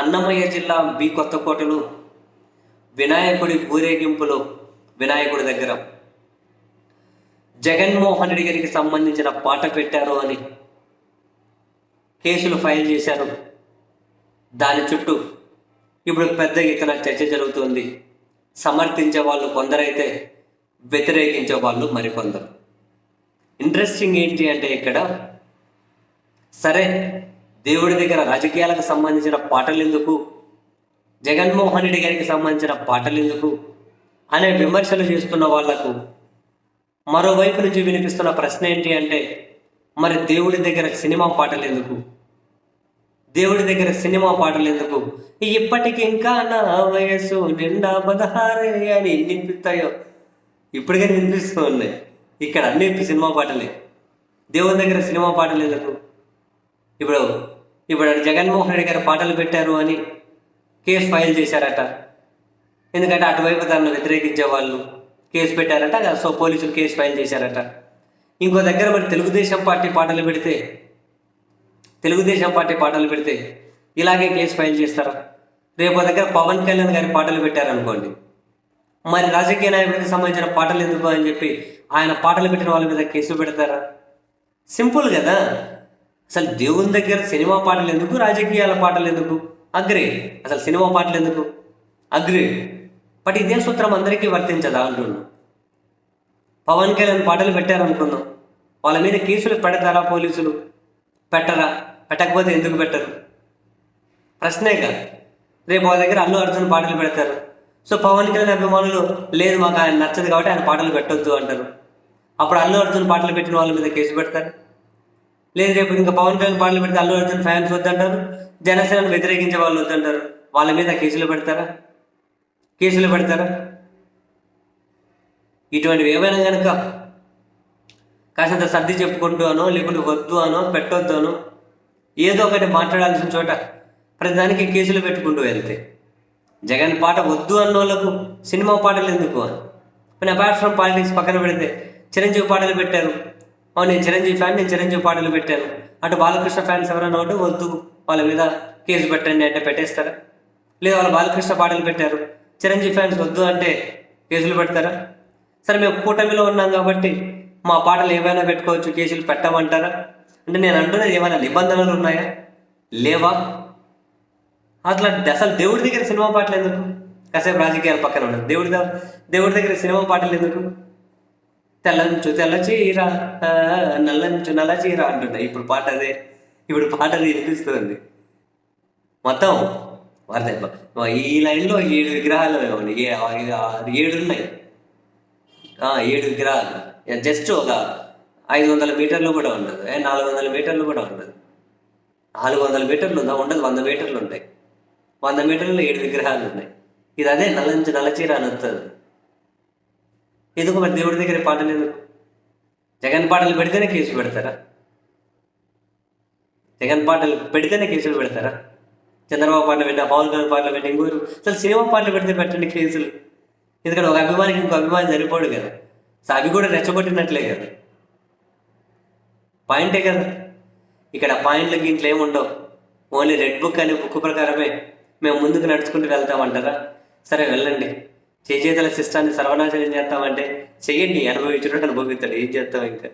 అన్నమయ్య జిల్లా బి కొత్తకోటలో వినాయకుడి ఊరేగింపులో వినాయకుడి దగ్గర జగన్మోహన్ రెడ్డి గారికి సంబంధించిన పాట పెట్టారు అని కేసులు ఫైల్ చేశారు. దాని చుట్టూ ఇప్పుడు పెద్ద ఎత్తున చర్చ జరుగుతుంది. సమర్థించే వాళ్ళు కొందరైతే వ్యతిరేకించే వాళ్ళు మరికొందరు. ఇంట్రెస్టింగ్ ఏంటి అంటే ఇక్కడ సరే దేవుడి దగ్గర రాజకీయాలకు సంబంధించిన పాటలు ఎందుకు? జగన్మోహన్ రెడ్డి గారికి సంబంధించిన పాటలు ఎందుకు? అనే విమర్శలు చేస్తున్న వాళ్ళకు మరోవైపు నుంచి వినిపిస్తున్న ప్రశ్న ఏంటి అంటే మరి దేవుడి దగ్గర సినిమా పాటలు ఎందుకు? దేవుడి దగ్గర సినిమా పాటలు ఎందుకు? ఇప్పటికి ఇంకా నా వయసు నిండా పదహారే అని ఎన్ని వినిపిస్తాయో? ఇప్పటికే వినిపిస్తూ ఉన్నాయి. ఇక్కడ అన్ని సినిమా పాటలే. దేవుడి దగ్గర సినిమా పాటలు ఎందుకు? ఇప్పుడు ఇప్పుడు జగన్మోహన్ రెడ్డి గారు పాటలు పెట్టారు అని కేసు ఫైల్ చేశారట. ఎందుకంటే అటువైపు దాన్ని వ్యతిరేకించే వాళ్ళు కేసు పెట్టారట సో పోలీసులు కేసు ఫైల్ చేశారట. ఇంకో దగ్గర మరి తెలుగుదేశం పార్టీ పాటలు పెడితే తెలుగుదేశం పార్టీ పాటలు పెడితే ఇలాగే కేసు ఫైల్ చేస్తారా. రేపు దగ్గర పవన్ కళ్యాణ్ గారి పాటలు పెట్టారనుకోండి. మరి రాజకీయ నాయకుడికి సంబంధించిన పాటలు ఎందుకు అని చెప్పి ఆయన పాటలు పెట్టిన వాళ్ళ మీద కేసు పెడతారా? సింపుల్ కదా. అసలు దేవుని దగ్గర సినిమా పాటలు ఎందుకు? రాజకీయాల పాటలు ఎందుకు? అగ్రే. అసలు సినిమా పాటలు ఎందుకు? అగ్రే. బట్ ఇదే సూత్రం అందరికీ వర్తించదా అంటున్నాను పవన్ కళ్యాణ్ పాటలు పెట్టారనుకుందాం. వాళ్ళ మీద కేసులు పెడతారా పోలీసులు? పెట్టరా? పెట్టకపోతే ఎందుకు పెట్టరు? ప్రశ్నే కాదు. రేపు వాళ్ళ దగ్గర అల్లు అర్జున్ పాటలు పెడతారు. సో పవన్ కళ్యాణ్ అభిమానులు లేదు మాకు ఆయన నచ్చదు కాబట్టి ఆయన పాటలు పెట్టొద్దు అంటారు. అప్పుడు అల్లు అర్జున్ పాటలు పెట్టిన వాళ్ళ మీద కేసు పెడతారు. లేదు రేపు ఇంకా పవన్ కళ్యాణ్ పాటలు పెడితే అల్లు అర్జున్ ఫ్యాన్స్ వద్దంటారు. జనసేనను వ్యతిరేకించే వాళ్ళు వద్దంటారు. వాళ్ళ మీద కేసులు పెడతారా? కేసులు పెడతారా? ఇటువంటివి ఏమైనా కనుక కాసేంత సర్ది చెప్పుకుంటూ అనో లేకుంటే వద్దు అనో పెట్టొద్దు అనో ఏదో ఒకటి మాట్లాడాల్సిన చోట ప్రతిదానికి కేసులు పెట్టుకుంటూ వెళ్తే. జగన్ పాట వద్దు అన్న వాళ్ళకు సినిమా పాటలు ఎందుకు? అని అపార్ట్ ఫ్రమ్ పాలిటిక్స్ పక్కన పెడితే చిరంజీవి పాటలు పెట్టారు. అవును నేను చిరంజీవి ఫ్యాన్ నేను చిరంజీవి పాటలు పెట్టాను. అటు బాలకృష్ణ ఫ్యాన్స్ ఎవరైనా ఉంటే వద్దు వాళ్ళ మీద కేసు పెట్టండి అంటే పెట్టేస్తారా? లేదా వాళ్ళు బాలకృష్ణ పాటలు పెట్టారు. చిరంజీవి ఫ్యాన్స్ వద్దు అంటే కేసులు పెడతారా? సరే మేము కూటమిలో ఉన్నాం కాబట్టి మా పాటలు ఏమైనా పెట్టుకోవచ్చు కేసులు పెట్టమంటారా? అంటే నేను అంటున్నది ఏమైనా నిబంధనలు ఉన్నాయా? లేవా? అట్లా అసలు దేవుడి దగ్గర సినిమా పాటలు ఎందుకు? కాసేపు రాజకీయాల పక్కన ఉండదు దేవుడి దేవుడి దగ్గర సినిమా పాటలు ఎందుకు? తెల్లంచు తెల్ల చీర నల్లంచు నల్ల చీర అంటున్నాయి ఇప్పుడు పాట అదే. ఇప్పుడు పాట అది వినిపిస్తుందండి. మొత్తం వరద ఈ లైన్లో ఏడు విగ్రహాలు ఏడు ఉన్నాయి. ఏడు విగ్రహాలు. జస్ట్ ఒక ఐదు వందల మీటర్లు కూడా ఉండదు. నాలుగు వందల మీటర్లు కూడా ఉండదు. నాలుగు వందల మీటర్లు ఉందా? ఉండదు. వంద మీటర్లు ఉంటాయి. వంద మీటర్లు ఏడు విగ్రహాలు ఉన్నాయి. ఇది అదే నల్లంచు నల్లచీర అని వస్తుంది. ఎందుకు మరి దేవుడి దగ్గర పాటలు ఎందుకు? జగన్ పాటలు పెడితేనే కేసు పెడతారా? జగన్ పాటలు పెడితేనే కేసులు పెడతారా? చంద్రబాబు పాటలు పెట్టా పవన్ కళ్యాణ్ పాటలు పెట్టి ఇంకోరు అసలు సినిమా పాటలు పెడితే పెట్టండి కేసులు. ఎందుకంటే ఒక అభిమానికి ఇంకో అభిమాని సరిపోడు కదా. సో అవి కూడా రెచ్చగొట్టినట్లే కదా. పాయింటే కదా. ఇక్కడ పాయింట్లు ఇంట్లో ఏముండవు ఓన్లీ రెడ్ బుక్ అనే బుక్ ప్రకారమే మేము ముందుకు నడుచుకుంటూ వెళ్తామంటారా? సరే వెళ్ళండి. చేచేతల సిస్టాన్ని సర్వనాశనం చేస్తామంటే చెయ్యండి అనుభవించినట్టు అనుభవిస్తాడు. ఏం చేస్తాం ఇంకా?